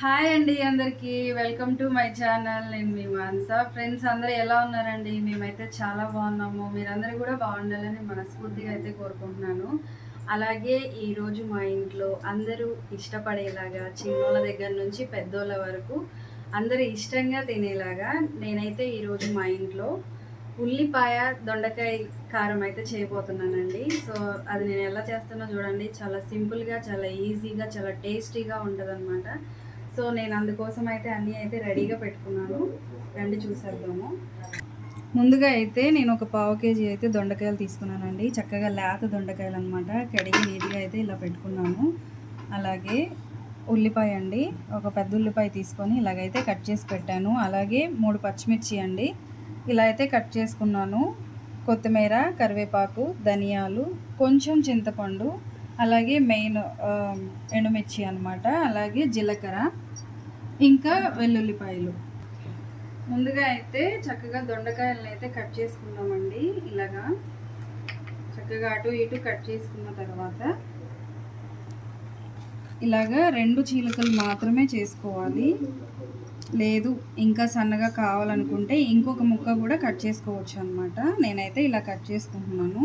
Hi అండి అందరికీ. Welcome to my channel నేను మీ మాన్సా. ఫ్రెండ్స్ అందరూ ఎలా ఉన్నారండి? మేమైతే చాలా బాగున్నాము. మీరందరూ కూడా బాగుండాలని మనస్ఫూర్తిగా అయితే కోరుకుంటున్నాను. అలాగే ఈరోజు మా ఇంట్లో అందరూ ఇష్టపడేలాగా చిన్నోళ్ళ దగ్గర నుంచి పెద్దోళ్ళ వరకు అందరూ ఇష్టంగా తినేలాగా నేనైతే ఈరోజు మా ఇంట్లో ఉల్లిపాయ దొండకాయ కారం అయితే చేయబోతున్నానండి. సో అది నేను ఎలా చేస్తానో చూడండి. చాలా సింపుల్గా చాలా ఈజీగా చాలా టేస్టీగా ఉంటుంది సో నేను అందుకోసం అయితే అన్నీ అయితే రెడీగా పెట్టుకున్నాను. రండి చూసేద్దాము. ముందుగా అయితే నేను ఒక పావు కేజీ అయితే దొండకాయలు తీసుకున్నానండి. చక్కగా లేత దొండకాయలు అనమాట కడిగి నీట్గా అయితే ఇలా పెట్టుకున్నాను. అలాగే ఉల్లిపాయ అండి. ఒక పెద్ద ఉల్లిపాయ తీసుకొని ఇలాగైతే కట్ చేసి పెట్టాను. అలాగే మూడు పచ్చిమిర్చి అండి. ఇలా అయితే కట్ చేసుకున్నాను. కొత్తిమీర కరివేపాకు ధనియాలు కొంచెం చింతపండు అలాగే మెయిన్ ఎండుమిర్చి అనమాట అలాగే జీలకర్ర. ఇంకా వెల్లుల్లిపాయలు. ముందుగా అయితే చక్కగా దొండకాయలను అయితే కట్ చేసుకుందామండి ఇలాగా. చక్కగా అటు ఇటు కట్ చేసుకున్న తర్వాత ఇలాగా రెండు చీలకలు మాత్రమే చేసుకోవాలి. లేదు ఇంకా సన్నగా కావాలనుకుంటే ఇంకొక ముక్క కూడా కట్ చేసుకోవచ్చు అనమాట నేనైతే ఇలా కట్ చేసుకుంటున్నాను.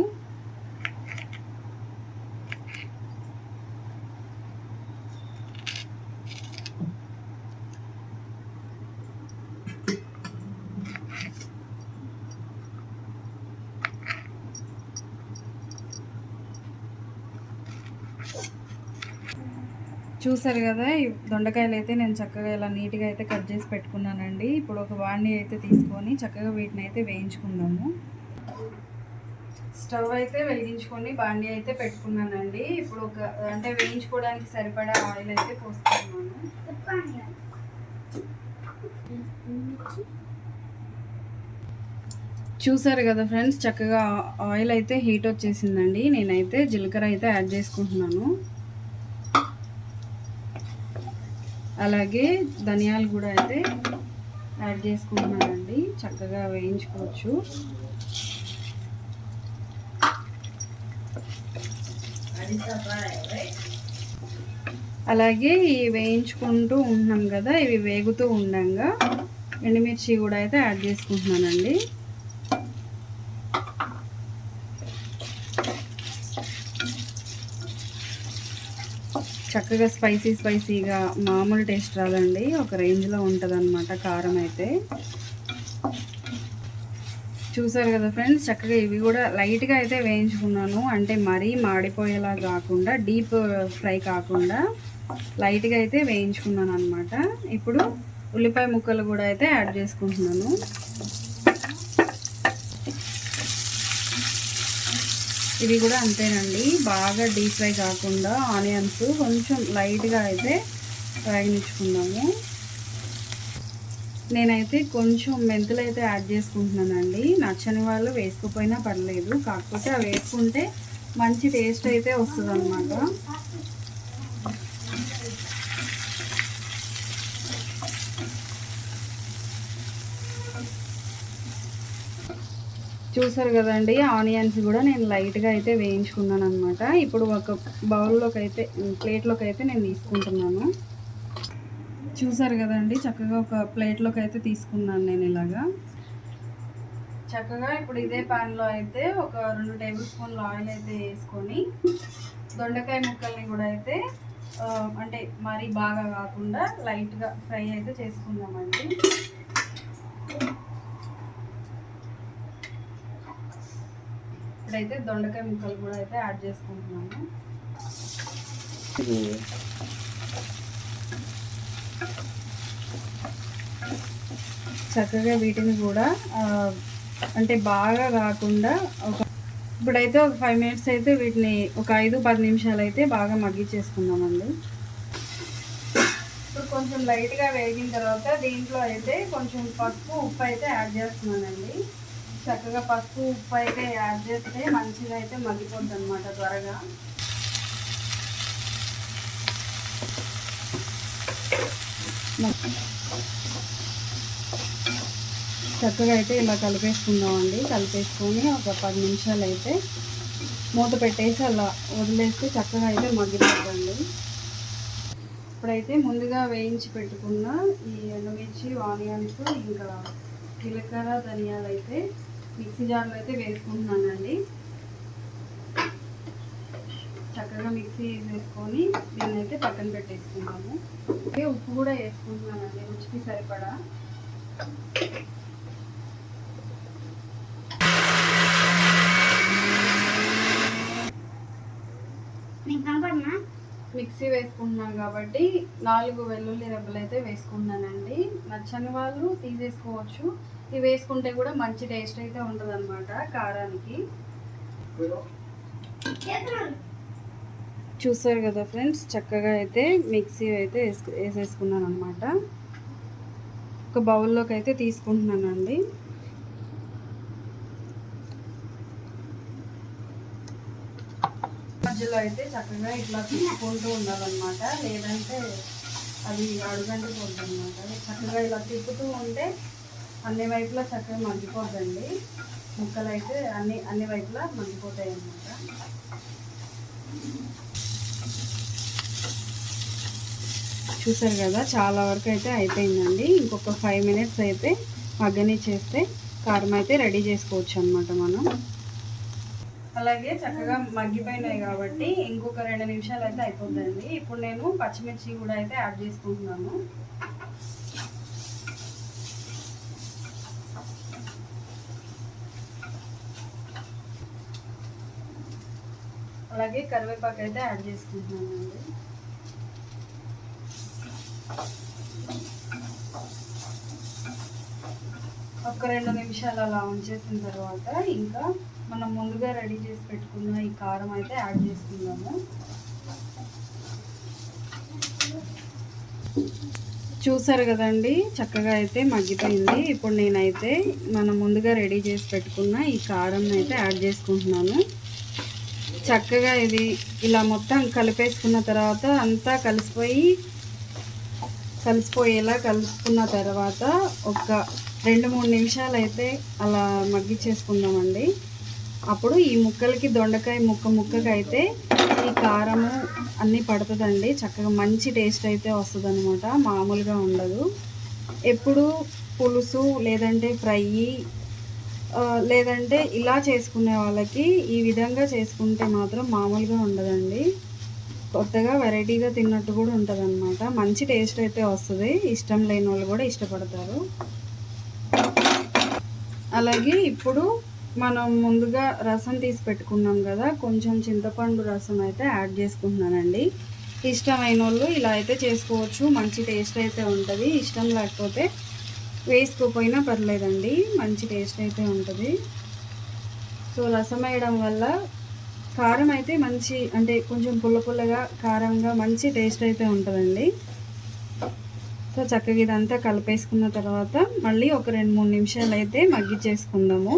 చూసారు కదా ఈ దొండకాయలు అయితే నేను చక్కగా ఇలా నీట్గా అయితే కట్ చేసి పెట్టుకున్నానండి. ఇప్పుడు ఒక వాడిని అయితే తీసుకొని చక్కగా వీటిని అయితే వేయించుకుందాము. స్టవ్ అయితే వెలిగించుకొని బాండి అయితే పెట్టుకున్నానండి. ఇప్పుడు ఒక అంటే వేయించుకోవడానికి సరిపడా ఆయిల్ అయితే పోసుకున్నాను చూసారు కదా ఫ్రెండ్స్ చక్కగా ఆయిల్ అయితే హీట్ వచ్చేసిందండి. నేనైతే జీలకర్ర అయితే యాడ్ చేసుకుంటున్నాను. అలాగే ధనియాలు కూడా అయితే యాడ్ చేసుకుంటున్నానండి. చక్కగా వేయించుకోవచ్చు. అలాగే ఇవి వేయించుకుంటూ ఉంటున్నాం కదా ఇవి వేగుతూ ఉండంగా. ఎండుమిర్చి కూడా అయితే యాడ్ చేసుకుంటున్నానండి. చక్కగా స్పైసీ స్పైసీగా మామూలు టేస్ట్ రాదండి. ఒక రేంజ్లో ఉంటుంది అనమాట కారం అయితే. చూసారు కదా ఫ్రెండ్స్ చక్కగా ఇవి కూడా లైట్గా అయితే వేయించుకున్నాను. అంటే మరీ మాడిపోయేలా కాకుండా డీప్ ఫ్రై కాకుండా లైట్గా అయితే వేయించుకున్నాను అనమాట ఇప్పుడు ఉల్లిపాయ ముక్కలు కూడా అయితే యాడ్ చేసుకుంటున్నాను. ఇవి కూడా అంతేనండి. బాగా డీప్ ఫ్రై కాకుండా ఆనియన్స్ కొంచెం లైట్గా అయితే వేగనిచ్చుకుందాము నేనైతే కొంచెం మెంతులు అయితే యాడ్ చేసుకుంటున్నానండి. నచ్చని వాళ్ళు వేసుకోపోయినా పర్లేదు. కాకపోతే అవి వేసుకుంటే మంచి టేస్ట్ అయితే వస్తుంది చూసారు కదండి ఆనియన్స్ కూడా నేను లైట్గా అయితే వేయించుకున్నాను అనమాట ఇప్పుడు ఒక బౌల్లోకి అయితే ప్లేట్లోకి అయితే నేను తీసుకుంటున్నాను. చూసారు కదండి చక్కగా ఒక ప్లేట్లోకి అయితే తీసుకున్నాను నేను ఇలాగా. చక్కగా ఇప్పుడు ఇదే ప్యాన్లో అయితే ఒక రెండు టేబుల్ స్పూన్ల ఆయిల్ అయితే వేసుకొని దొండకాయ ముక్కల్ని కూడా అయితే అంటే మరీ బాగా కాకుండా లైట్గా ఫ్రై అయితే చేసుకుందామండి. ఇప్పుడైతే దొండకాయ ముక్కలు కూడా అయితే యాడ్ చేసుకుంటున్నాను చక్కగా వీటిని కూడా అంటే బాగా కాకుండా ఒక ఇప్పుడైతే ఒక ఫైవ్ మినిట్స్ అయితే వీటిని ఒక ఐదు పది నిమిషాలు అయితే బాగా మగ్గిచ్చేసుకుందామండి. ఇప్పుడు కొంచెం లైట్గా వేగిన తర్వాత దీంట్లో అయితే కొంచెం పసుపు ఉప్పు అయితే యాడ్ చేస్తున్నానండి. చక్కగా పసుపు ఉప్పు అయితే యాడ్ చేస్తే మంచిగా అయితే మగ్గిపోద్ది అనమాట త్వరగా. చక్కగా అయితే ఇలా కలిపేసుకుందామండి. కలిపేసుకొని ఒక పది నిమిషాలు అయితే మూత పెట్టేసి అలా వదిలేస్తే చక్కగా అయితే మగ్గిపోతుంది ఇప్పుడైతే ముందుగా వేయించి పెట్టుకున్న ఈ ఎండుమిర్చి ఆనియన్స్ ఇంకా జీలకర్ర ధనియాలు అయితే మిక్సీ జార్లో అయితే వేసుకుంటున్నానండి. చక్కగా మిక్సీ వేసుకొని దీన్ని అయితే పక్కన పెట్టేసుకున్నాము అలాగే ఉప్పు కూడా వేసుకుంటున్నానండి రుచికి సరిపడా. మిక్సీ వేసుకుంటున్నాం కాబట్టి నాలుగు వెల్లుల్లి రెబ్బలు అయితే వేసుకుంటున్నానండి. నచ్చని వాళ్ళు తీసేసుకోవచ్చు. ఇవి వేసుకుంటే కూడా మంచి టేస్ట్ అయితే ఉంటుంది అనమాట కారానికి. చూసారు కదా ఫ్రెండ్స్ చక్కగా అయితే మిక్సీ అయితే వేసుకు వేసేసుకున్నాను అనమాట ఒక బౌల్లోకి అయితే తీసుకుంటున్నానండి. మధ్యలో అయితే చక్కగా ఇట్లా తిప్పుకుంటూ ఉండాలన్నమాట. లేదంటే అది అడుగంటే పోతుంది అనమాట చక్కగా ఇలా తిప్పుతూ ఉంటే అన్ని వైపులా చక్కగా మగ్గిపోద్దండి ముక్కలు అయితే అన్ని అన్ని వైపులా మగ్గిపోతాయి అన్నమాట చూసారు కదా చాలా వరకు అయితే అయిపోయిందండి. ఇంకొక ఫైవ్ మినిట్స్ అయితే మగ్గని చేస్తే కారం అయితే రెడీ చేసుకోవచ్చు అనమాట మనం. అలాగే చక్కగా మగ్గిపోయినాయి కాబట్టి ఇంకొక రెండు నిమిషాలు అయితే అయిపోతుందండి ఇప్పుడు నేను పచ్చిమిర్చి కూడా అయితే యాడ్ చేసుకుంటున్నాను. అలాగే కరివేపాకు అయితే యాడ్ చేసుకుంటున్నానండి. ఒక రెండు నిమిషాలు అలా ఉంచేసిన తర్వాత ఇంకా మనం ముందుగా రెడీ చేసి పెట్టుకున్న ఈ కారం అయితే యాడ్ చేసుకుందాము. చూసారు కదండి చక్కగా అయితే మగ్గిపోయింది. ఇప్పుడు నేనైతే మనం ముందుగా రెడీ చేసి పెట్టుకున్న ఈ కారం అయితే యాడ్ చేసుకుంటున్నాను. చక్కగా ఇది ఇలా మొత్తం కలిపేసుకున్న తర్వాత అంతా కలిసిపోయి కలిసిపోయేలా కలుపుకున్న తర్వాత ఒక రెండు మూడు నిమిషాలు అయితే అలా మగ్గిచ్చేసుకుందామండి. అప్పుడు ఈ ముక్కలకి దొండకాయ ముక్క ముక్కకి అయితే ఈ కారము అన్నీ పడుతుందండి. చక్కగా మంచి టేస్ట్ అయితే వస్తుంది అనమాట మామూలుగా ఉండదు. ఎప్పుడు పులుసు లేదంటే ఫ్రై లేదంటే ఇలా చేసుకునే వాళ్ళకి ఈ విధంగా చేసుకుంటే మాత్రం మామూలుగా ఉండదండి. కొత్తగా వెరైటీగా తిన్నట్టు కూడా ఉంటుంది అనమాట మంచి టేస్ట్ అయితే వస్తుంది. ఇష్టం లేని వాళ్ళు కూడా ఇష్టపడతారు. అలాగే ఇప్పుడు మనం ముందుగా రసం తీసి పెట్టుకున్నాం కదా కొంచెం చింతపండు రసం అయితే యాడ్ చేసుకుంటున్నానండి. ఇష్టమైన వాళ్ళు ఇలా అయితే చేసుకోవచ్చు. మంచి టేస్ట్ అయితే ఉంటుంది. ఇష్టం లేకపోతే వేసుకోకపోయినా పర్లేదండి. మంచి టేస్ట్ అయితే ఉంటుంది. సో రసం వేయడం వల్ల కారం అయితే మంచి అంటే కొంచెం పుల్ల పుల్లగా కారంగా మంచి టేస్ట్ అయితే ఉంటుందండి. సో చక్కగా ఇదంతా కలిపేసుకున్న తర్వాత మళ్ళీ ఒక రెండు మూడు నిమిషాలు అయితే మగ్గిచ్చేసుకుందాము.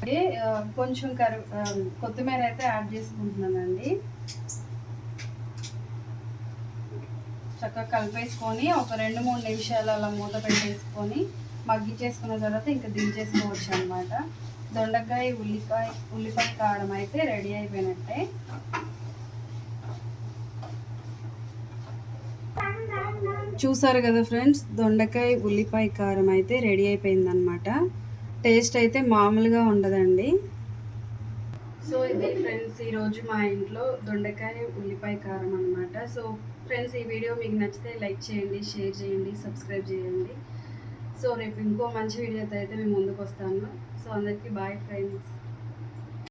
అలాగే కొంచెం కరు కొత్తిమీర అయితే యాడ్ చేసుకుంటున్నానండి. చక్కగా కలిపేసుకొని ఒక రెండు మూడు నిమిషాలు అలా మూత పెట్టేసుకొని మగ్గిచ్చేసుకున్న తర్వాత ఇంకా దించేసుకోవచ్చు అనమాట దొండకాయ ఉల్లిపాయ ఉల్లిపాయ కారం అయితే రెడీ అయిపోయినట్టే. చూసారు కదా ఫ్రెండ్స్ దొండకాయ ఉల్లిపాయ కారం అయితే రెడీ అయిపోయిందనమాట టేస్ట్ అయితే మామూలుగా ఉండదండి. సో ఇది ఫ్రెండ్స్ ఈరోజు మా ఇంట్లో దొండకాయ ఉల్లిపాయ కారం అనమాట సో ఫ్రెండ్స్ ఈ వీడియో మీకు నచ్చితే లైక్ చేయండి షేర్ చేయండి సబ్స్క్రైబ్ చేయండి. సో రేపు ఇంకో మంచి వీడియోతో అయితే మేము ముందుకు వస్తాను సో అందరికీ బాయ్ ఫ్రెండ్స్.